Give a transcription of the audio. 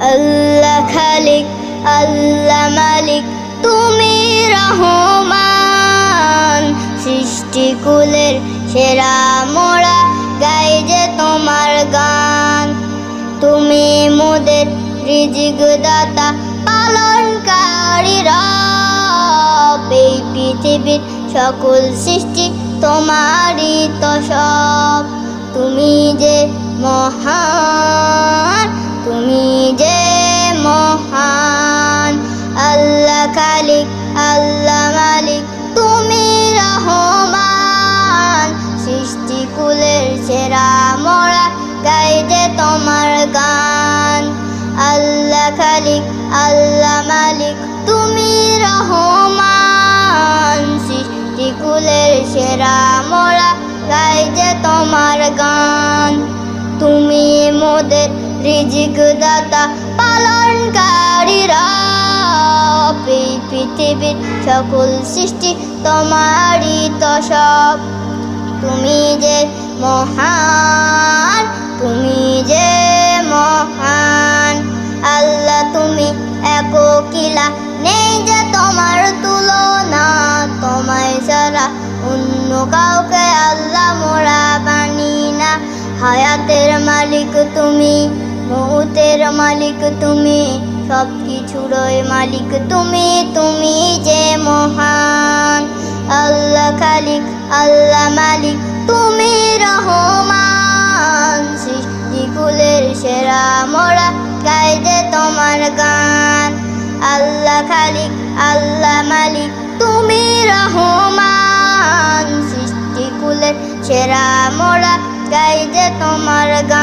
আল্লাহ খালিক, আল্লাহ মালিক, তুমি রহমান। সৃষ্টিকুলের সেরা মোরা গাই যে তোমার গান। তুমি মোদের রিজিক দাতা পালনকারী এই পৃথিবীর সকল সৃষ্টি তোমারই তো সব। তুমি যে মহান খালিক আল্লাহ মালিক, তুমি রহমান। সৃষ্টিকুলের সেরা মোরা গাই যে তোমার গান। আল্লাহ খালিক, আল্লাহ মালিক, তুমি রহমান। সৃষ্টিকুলের সেরা মোরা গাই যে তোমার গান। তুমি মোদের রিজিক দাতা পালনকারী এই পৃথিবীর সকল সৃষ্টি তোমারই তো সব। তুমি যে মহান, তুমি যে মহান। আল্লাহ, তুমি এককিলা নেই যে তোমার তুলনা। তোমায় ছাড়া অন্য কাউকে আল্লাহ মোরা বানি না। হায়াতের মালিক তুমি, মৌতের মালিক তুমি সব কিছুরই মালিক, তুমি তুমি যে মহান। আল্লাহ খালিক, আল্লাহ মালিক, তুমি রহমান। সৃষ্টিকুলের সেরা মোরা গাই যে তোমার গান। আল্লাহ খালিক, আল্লাহ মালিক, তুমি রহমান। সৃষ্টিকুলের সেরা মোরা গাই যে তোমার গান।